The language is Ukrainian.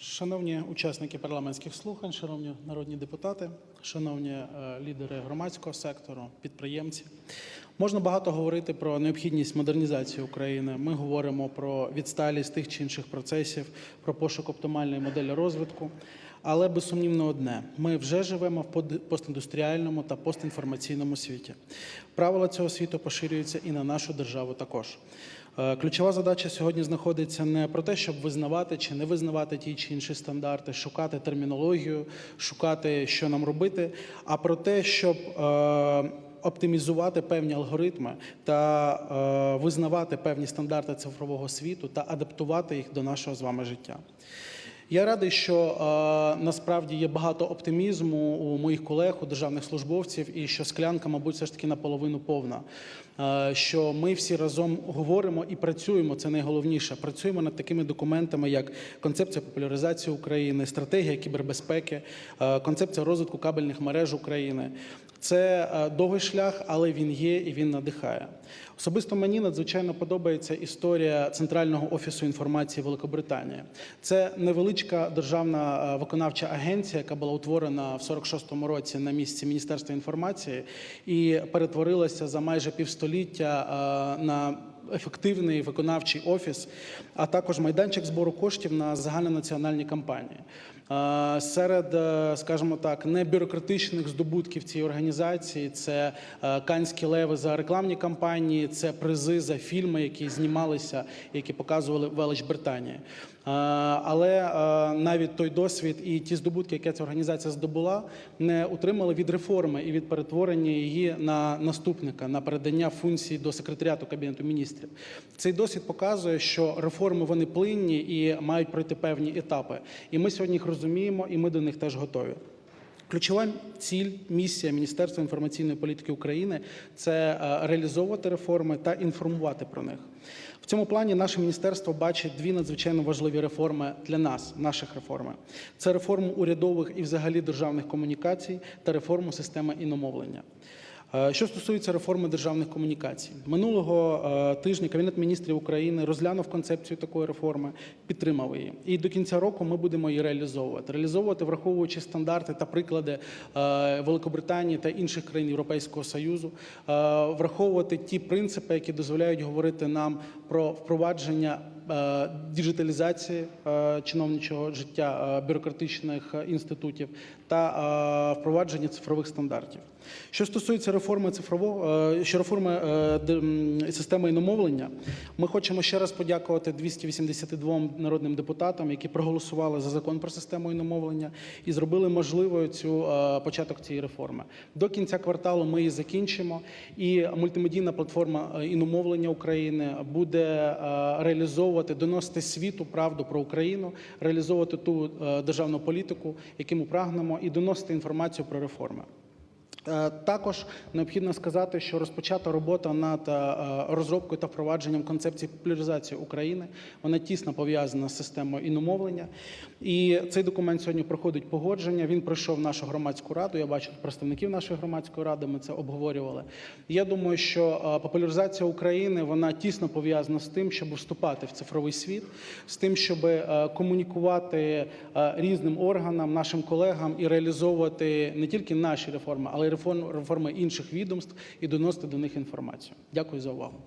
Шановні учасники парламентських слухань, шановні народні депутати, шановні е, лідери громадського сектору, підприємці, можна багато говорити про необхідність модернізації України. Ми говоримо про відсталість тих чи інших процесів, про пошук оптимальної моделі розвитку. Але безсумнівно одне: ми вже живемо в постіндустріальному та постінформаційному світі. Правила цього світу поширюються і на нашу державу також. Е, Ключова задача сьогодні знаходиться не про те, щоб визнавати чи не визнавати ті чи інші стандарти, шукати термінологію, шукати, що нам робити, а про те, щоб е, оптимізувати певні алгоритми та е, визнавати певні стандарти цифрового світу та адаптувати їх до нашого з вами життя. Я радий, що е, насправді є багато оптимізму у моїх колег, у державних службовців, і що склянка, мабуть, все ж таки наполовину повна. Е, що ми всі разом говоримо і працюємо. Це найголовніше. Працюємо над такими документами, як концепція популяризації України, стратегія кібербезпеки, концепція розвитку кабельних мереж України. Це е, довгий шлях, але він є і він надихає. Особисто мені надзвичайно подобається історія Центрального офісу інформації Великобританії. Це невеличка державна е, виконавча агенція, яка була утворена в 46-му році на місці Міністерства інформації і перетворилася за майже півстоліття е, на ефективний виконавчий офіс, а також майданчик збору коштів на загальнонаціональні кампанії. Серед, е, скажімо так, небюрократичних здобутків цієї організації це е, канські леви за рекламні кампанії, це призи за фільми, які знімалися, які показували велич Британії. Але е, навіть той досвід і ті здобутки, які ця організація здобула, не утримали від реформи і від перетворення її на наступника, на передання функцій до секретаріату кабінету міністрів. Цей досвід показує, що реформи вони плинні і мають пройти певні етапи. І ми сьогодні їх розуміємо, і ми до них теж готові. Ключова ціль, місія Міністерства інформаційної політики України це е, реалізовувати реформи та інформувати про них. В цьому плані наше міністерство бачить дві надзвичайно важливі реформи для нас, наших реформи. Це реформу урядових і взагалі державних комунікацій та реформу системи іномовлення. Е, Що стосується реформи державних комунікацій, минулого е, тижня Кабінет міністрів України розглянув концепцію такої реформи, підтримав її. І до кінця року ми будемо її реалізовувати. Реалізовувати, враховуючи стандарти та приклади е, Великобританії та інших країн Європейського Союзу, враховувати ті принципи, які дозволяють говорити нам про впровадження діджиталізації е, чиновничого життя е, бюрократичних е, інститутів та е, впровадження цифрових стандартів. Що стосується реформи цифрового, е, що реформи е, системи іномовлення, ми хочемо ще раз подякувати 282 народним депутатам, які проголосували за закон про систему іномовлення і зробили можливою цю е, початок цієї реформи. До кінця кварталу ми її закінчимо, і мультимедійна платформа е, іномовлення України буде е, реалізовувати, доносити світу правду про Україну, реалізовувати ту е, державну політику, яку ми прагнемо, і доносити інформацію про реформи. Е, Також необхідно сказати, що розпочата робота над е, розробкою та впровадженням концепції популяризації України. Вона тісно пов'язана з системою іномовлення. І цей документ сьогодні проходить погодження. Він пройшов нашу громадську раду. Я бачу представників нашої громадської ради. Ми це обговорювали. Я думаю, що е, популяризація України вона тісно пов'язана з тим, щоб вступати в цифровий світ, з тим, щоб е, комунікувати е, різним органам, нашим колегам і реалізовувати не тільки наші реформи, але й реформ- реформи інших відомств і доносити до них інформацію. Дякую за увагу.